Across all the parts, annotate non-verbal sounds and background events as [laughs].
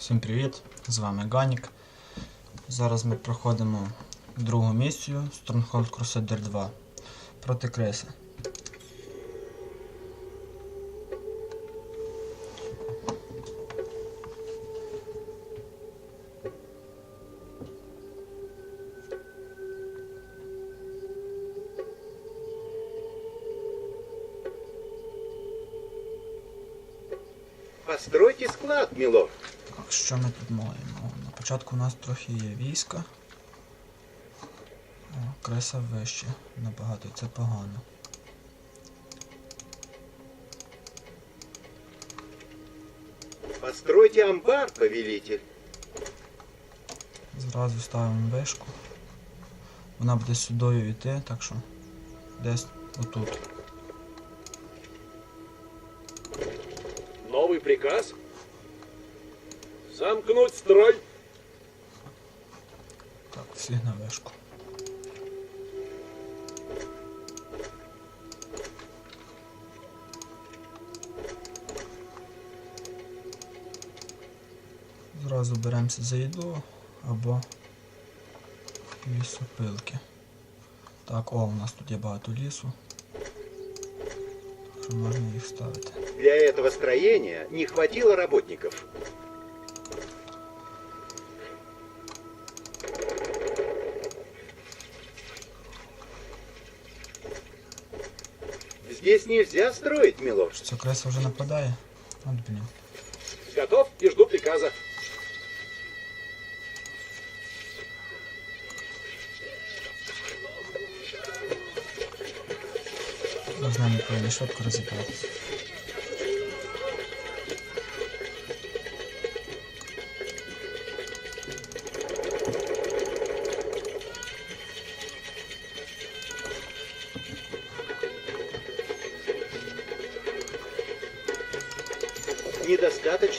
Всім привіт! З вами Ганік. Зараз ми проходимо другу місію Stronghold Crusader 2 проти Криса. Що ми тут маємо? На початку у нас трохи є війська. О, Криса вище набагато, це погано. Постройте амбар, повелитель. Зразу ставимо вишку. Вона буде сюдою йти, так що десь отут. Новый приказ? Замкнуть строй. Так, всі на вишку. Зразу беремося за їду або лісопилки. Так, о, у нас тут є багато лісу. Так що можна їх ставити. Для этого строения не хватило работников. Здесь нельзя строить, милорд. Що кресло вже нападає? От блін. Готов и жду приказа. З нами повинні швидко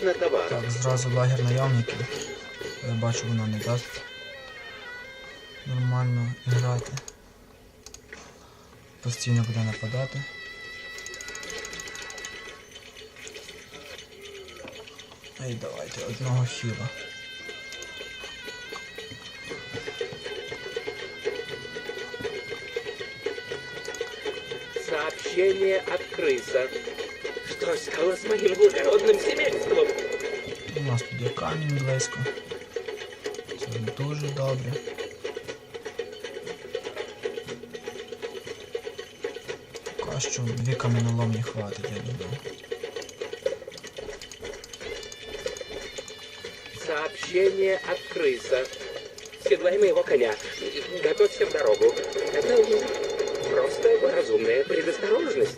розібратися. Недостаточно товара. Так, зразу лагер наявників. Я бачу, воно не дасть нормально грати. Постійно буде нападати. Ей, давайте одного хіла. Сообщение от крыса. Что стало с моим благородным семейством? У нас тут є камінь близько. Це дуже добре. Поки що дві каменоломні хватить, я думаю. Сообщение от крыса. Седлай моего коня. Готовься в дорогу. Это просто разумная предосторожность.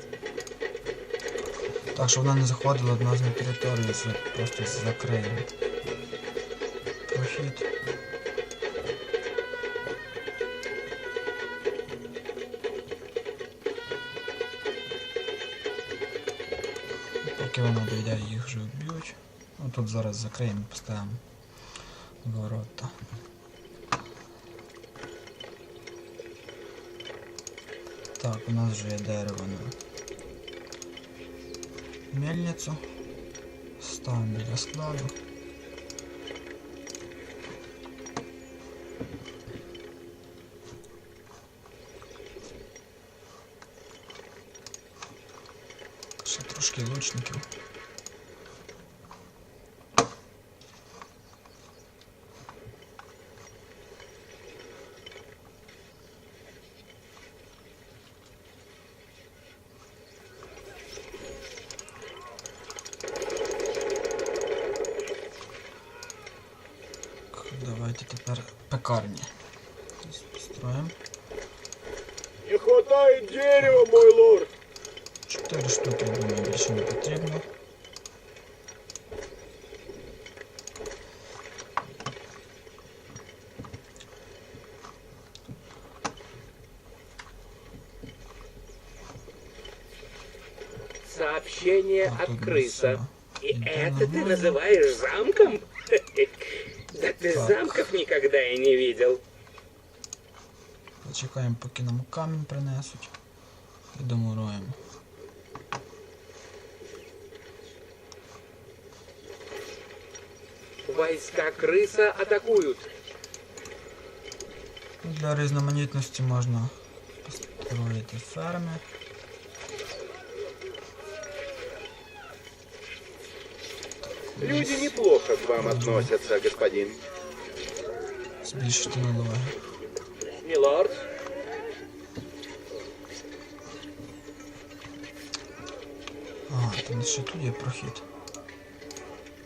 Так, щоб вона не заходила до нас на територію, це просто закриємо. Прохід. Поки вона дійде, їх вже вб'ють. Ну тут зараз закриємо, поставимо ворота. Так, у нас вже є дерево на мельницю. Ставимо біля складу. Ще трошки лучників. от тут крыса. всё. И Да это ты нормально. называешь замком? [laughs] Да ты Так. замков никогда и не видел. Зачекаємо, поки нам камінь принесуть. І домуруємо. Войска крыса атакуют. Для різноманітності можна построїти ферми. Люди неплохо к вам относятся, господин. Збільшити налоги. Милорд, Ага, там ще тут є прохід.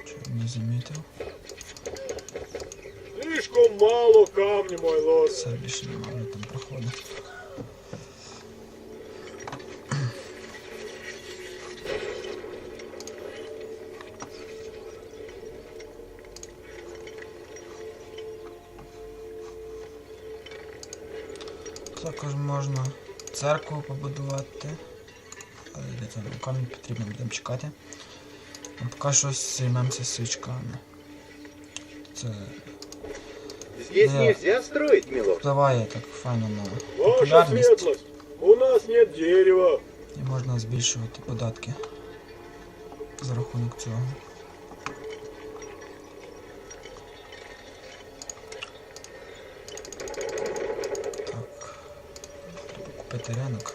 Чого не замітив? Слишком мало камня, мой лорд. Все більше нема церкву побудувати. Але де там камінь потрібно будемо чекати. А поки що займемося свічками. Це Здесь Да. нельзя строить, милорд. впливає так файно на Ваша популярність. светлость, у нас нет дерева. І можна збільшувати податки за рахунок цього. Купити ринок.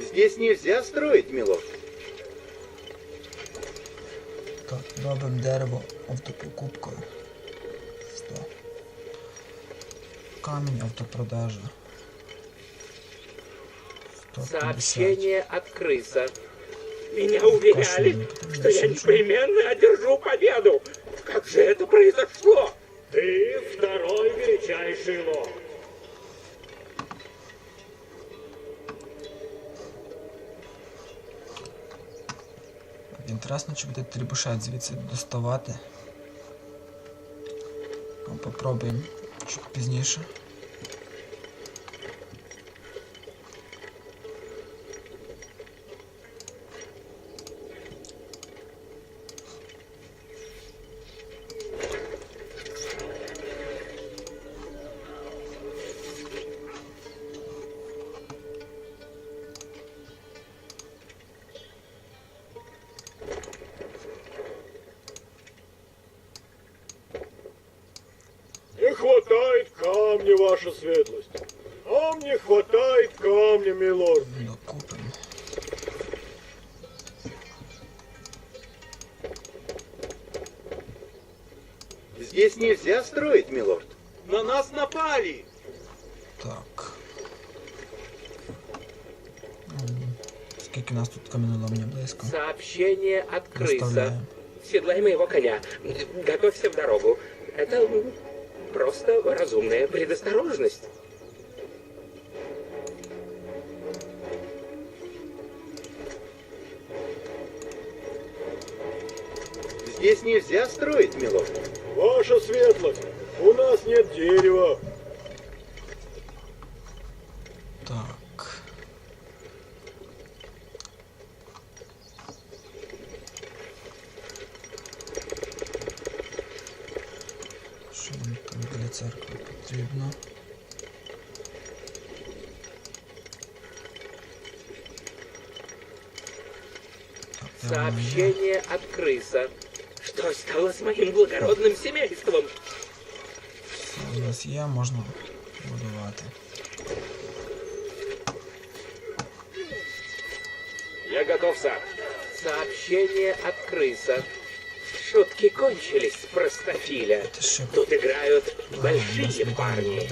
Здесь нельзя строить, милорд. Так, робимо дерево автопокупкою. 100. Камінь автопродажа. 150. сообщение от крыса. Меня уверяли, что я непременно одержу победу Как же это произошло? Ты второй величайший лорд. Інтересно, чи буде трібушет звідси доставати. Ну, попробуємо чуть пізніше. Здесь нельзя строить, милорд. На нас напали. Так. М, Скільки у нас тут каменоломня близько? Сообщение от крыса. Седлай моего коня. Готовься в дорогу. Это просто разумная предосторожность. Здесь нельзя строить, милорд. Ваша светлость, у нас нет дерева. Так. Що нам там для церкви потрібно? Сообщение от крыса. Что стало с моим благородным семейством? Все у нас є, можна будувати. Я готов, сэр. Сообщение от крыса. Шутки кончились, простофиля. Це ще Тут играют Ага, большие нас вітає парни.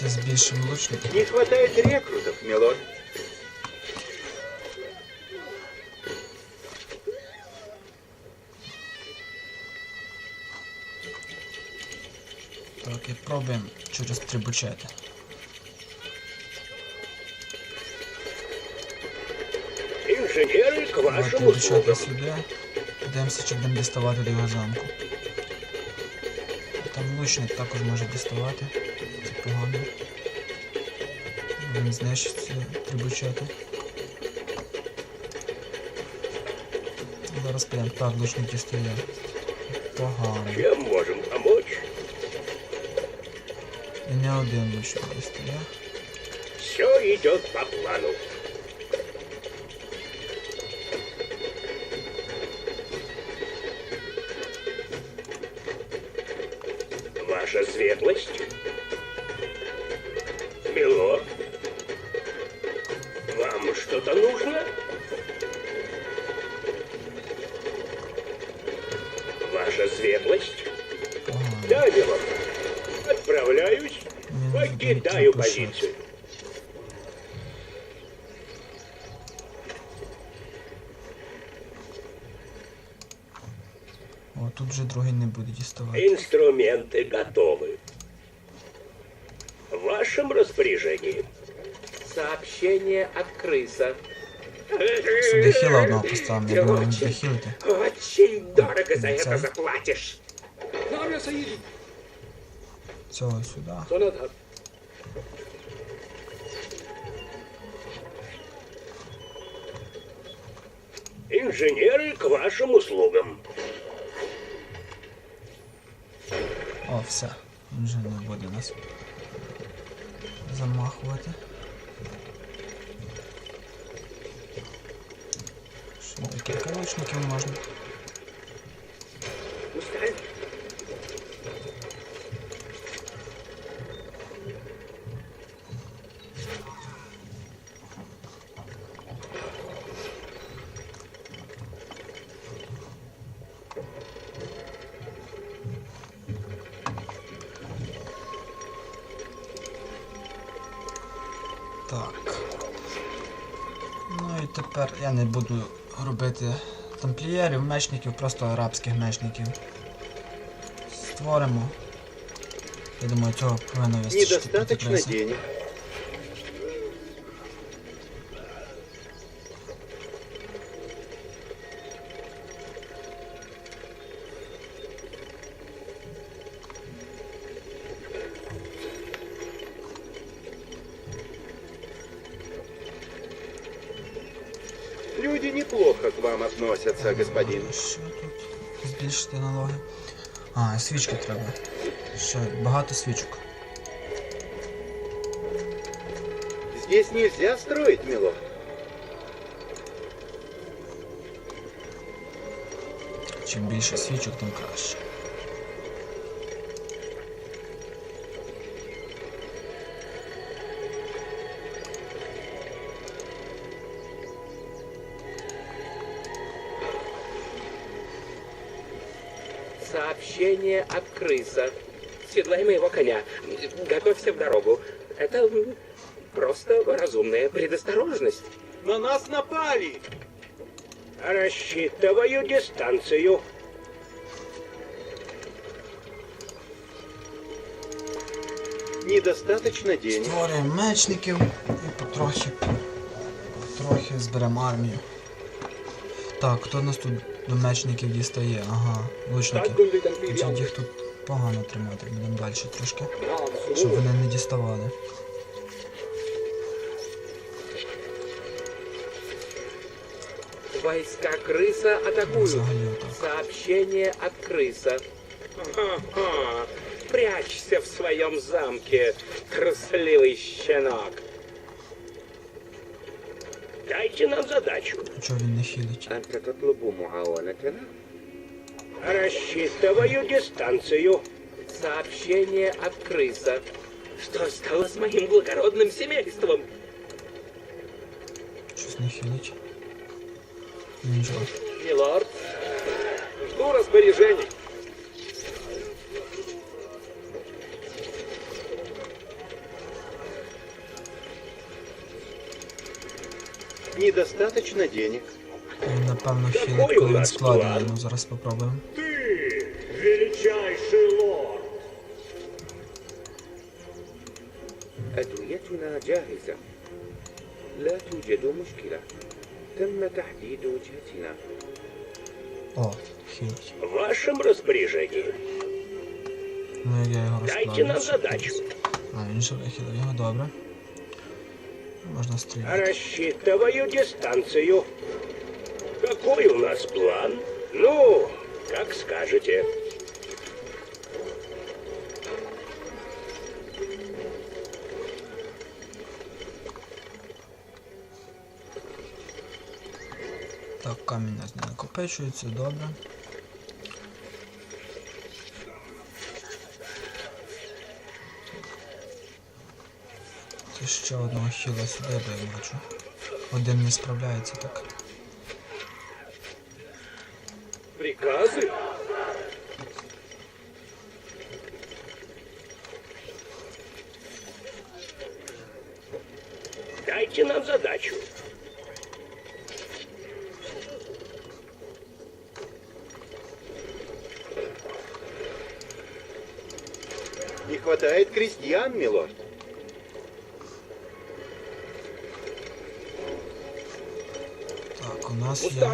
Давайте збільшимо лучників. Не хватает рекрутов, милорд. Так, і пробуємо через трибучети. Инженеры к Давайте вашим трибучети услугам. сюди. Подивимося, чи будемо діставати до його замку. А Там лучник також може діставати. Це погано. Він знищиться трибучети. Зараз підемо. Так, лучники стоять. Погано. Чем можем помочь? І не один лучник стоять. Все идет по плану. Светлость? Милорд? Вам что-то нужно? Ваша светлость? Да, милорд. Отправляюсь. Покидаю позицию. О, тут вже другий не буде діставати. Инструменты готовы. В вашем распоряжении сообщение от крыса. Дохила одного поставим, я думаю, не дохила-то. Очень дорого за это заплатишь. Все, сюда. Инженеры к вашим услугам. О, все. Інженер буде нас замахувати. Ще декілька можна. Так. Ну і тепер я не буду робити тамплієрів, мечників, просто арабських мечників. Створимо. Я думаю, цього повинно вистачити. проти Недостаточно криси. денег. вам относятся, господин. Що тут? Збільшити налоги. А, свічки треба. Ще багато свічок. Здесь нельзя строить, милорд. Чим більше свічок, тим краще. Сообщение от крыса. Седлай моего коня. Готовься в дорогу. Это м, просто разумная предосторожность. На нас напали! Рассчитываю дистанцию. Недостаточно денег. Створюємо мечників і потрохи, потрохи зберемо армію. Так, хто нас тут до мечників дістає? Ага, лучники. Значить, їх тут погано тримати, будемо далі трошки. Щоб вони не діставали. Войска крыса атакуют. Взагалі отак. Сообщение от крыса. Ага. Прячься в своем замке, трусливый щенок. Дайте нам задачу. Чого він не хілить? أنت تطلب معاونتنا؟ Рассчитываю дистанцию. Сообщение от крыса. Что стало с моим благородным семейством? Щось не хілить. Нічого. Милорд, жду распоряжений. Недостаточно денег. Він, напевно, Такий хілить, у коли він нас складений. план. Ну зараз попробуємо. Ты, величайший лорд. أدويتنا جاهزة. لا توجد مشكلة. تم تحديد وجهتنا. О, хілить. В вашем распоряжении. Ну як я його Дайте розкладу. нам що задачу. тут? А, він же вихилив його, добре. Можна стріляти. Рассчитываю дистанцию. Какой у нас план? Ну, как скажете. Так, камінь у нас не накопичується, добре. Ще одного хіла сюди, я бачу. Один не справляється так. Приказы? Дайте нам задачу. Не хватает крестьян, милорд. Нас є. О,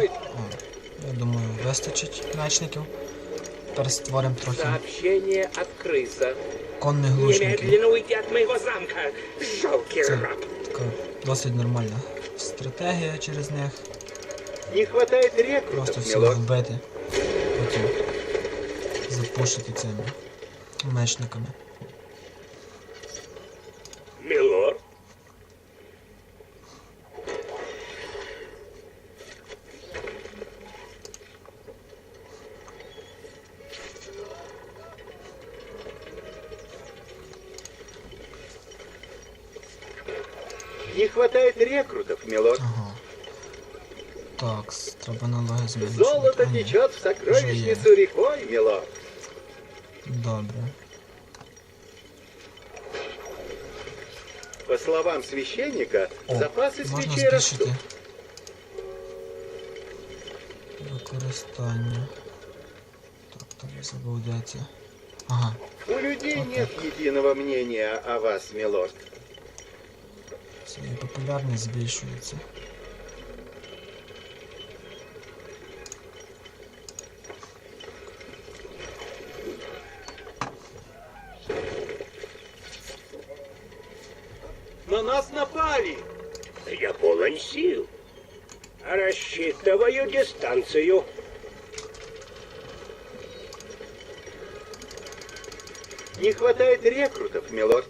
я думаю, вистачить мечників. Тепер створимо трохи конних глушників. Це така досить нормальна стратегія через них. Не хватает Просто рекрутов, всіх милорд. вбити. Потім запушити цими мечниками. Хватает рекрутов, милорд. Ага. Так, треба налоги зменшити. Золото течет в сокровищницу рекой, милорд. Добре. По словам священника, О, запасы свечей растут. використання. Так, так, я забув, де це. Ага, У людей нет единого мнения о вас, милорд це і популярність збільшується. На нас напали! Я полон сил. Рассчитываю дистанцию. Не хватает рекрутов, милорд.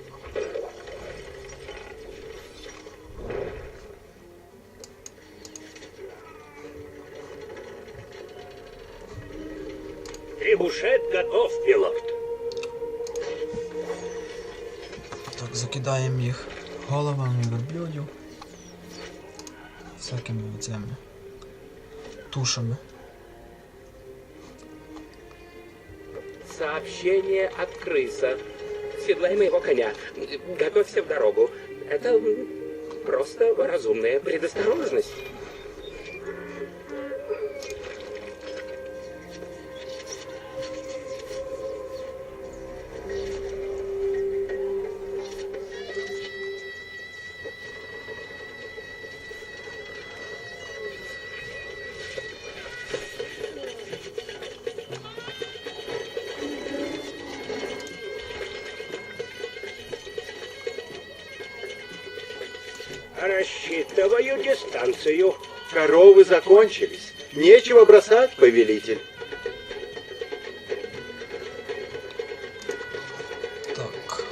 Всякими цими тушами. Сообщение от крыса. Седлай моего коня. Готовься в дорогу. Это просто разумная предосторожность. закончились. Нечего бросать, повелитель. Так.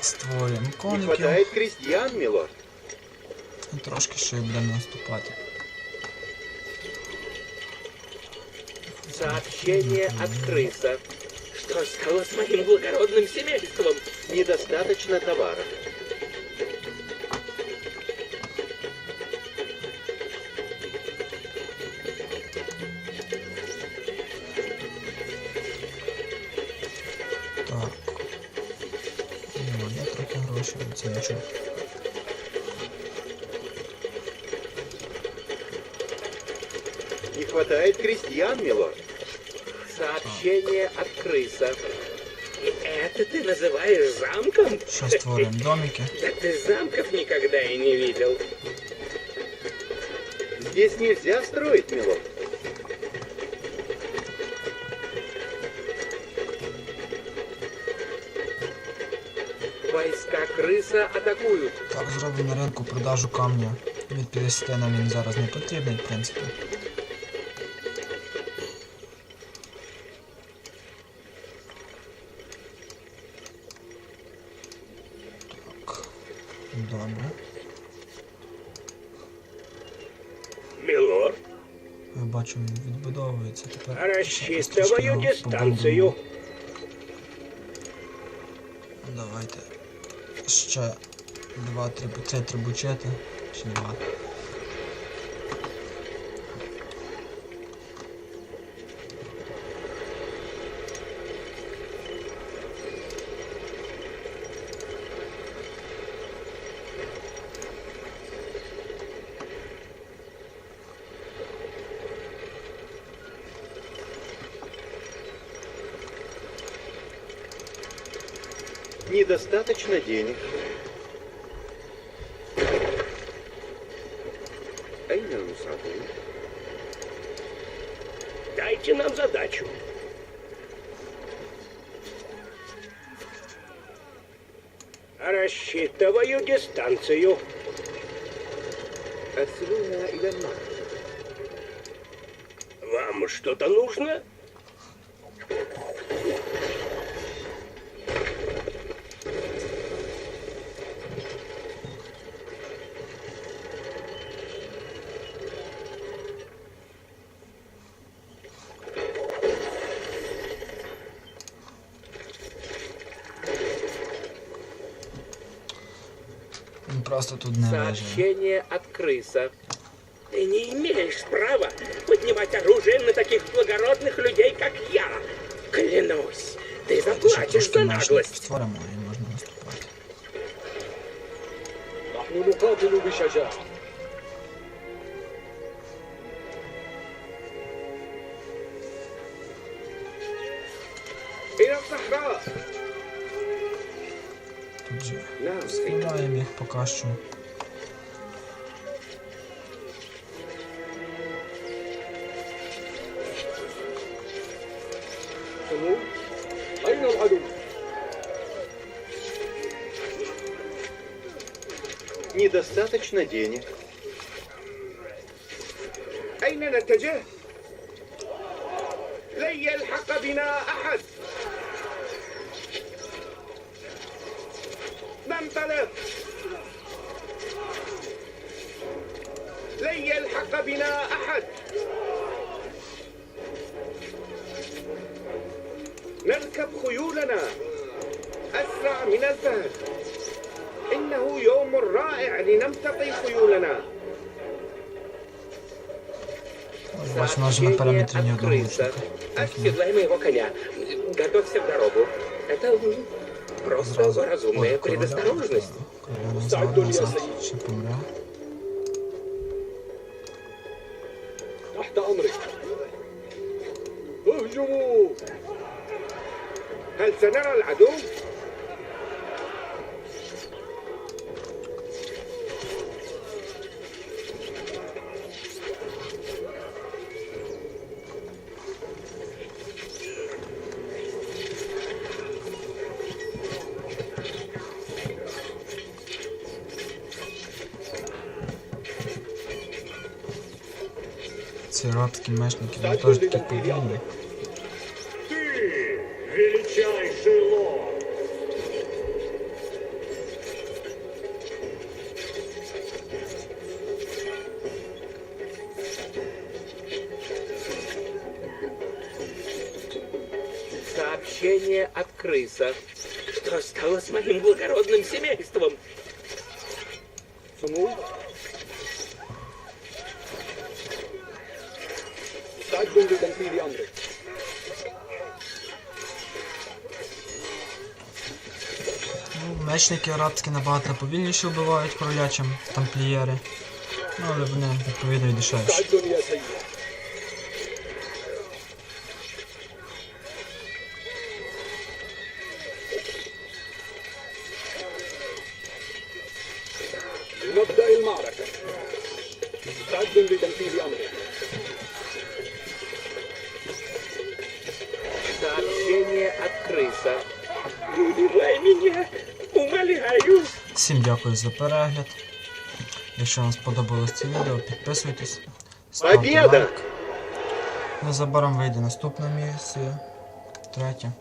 Створюємо Не коників. хватает крестьян, милорд. І трошки ще й будемо наступати. Сообщение от крыса. Что стало с моим благородным семейством? Недостаточно товара. крестьян, милорд. Сообщение от крыса. И это ты называешь замком? Що створюємо домики. Да ты замков никогда и не видел. Здесь нельзя строить, милорд. Войска крыса атакуют. Так, зробимо на ринку продажу камня. Від 50 нам він зараз не потрібний, в принципі. Його дистанцию. Давайте ще два трибу... Це трибучети. Чи два. достаточно денег. Дайте нам задачу. Рассчитываю дистанцию. Вам что-то нужно? Просто тут не виживе. Сообщение от крыса. Ты не имеешь права поднимать оружие на таких благородных людей, как я. Клянусь, ты заплатишь за наглость. створимо і Тут же نعم سيد. складаємо їх поки що. ثمود أين العدو؟ Недостаточно денег. أين نتجه؟ لن يلحق بنا أحد. الطلب لن يلحق بنا أحد. نركب خيولنا. أسرع من الفهد إنه يوم رائع لنمتقي خيولنا. Возможно, параметры Это дорогу. Это м, просто разумная Ой, короля, предосторожность. так, Короля назад, назад, ще помре. تحت أمرك اهجموا هل سنرى العدو؟ Ці рабські мечники, вони теж такі мечники арабські набагато повільніше вбивають короля, чим тамплієри. Ну, але вони відповідно і дешевші. дякую за перегляд. Якщо вам сподобалось це відео, підписуйтесь. ставте Побєда! лайк. Незабаром вийде наступна місія. Третя.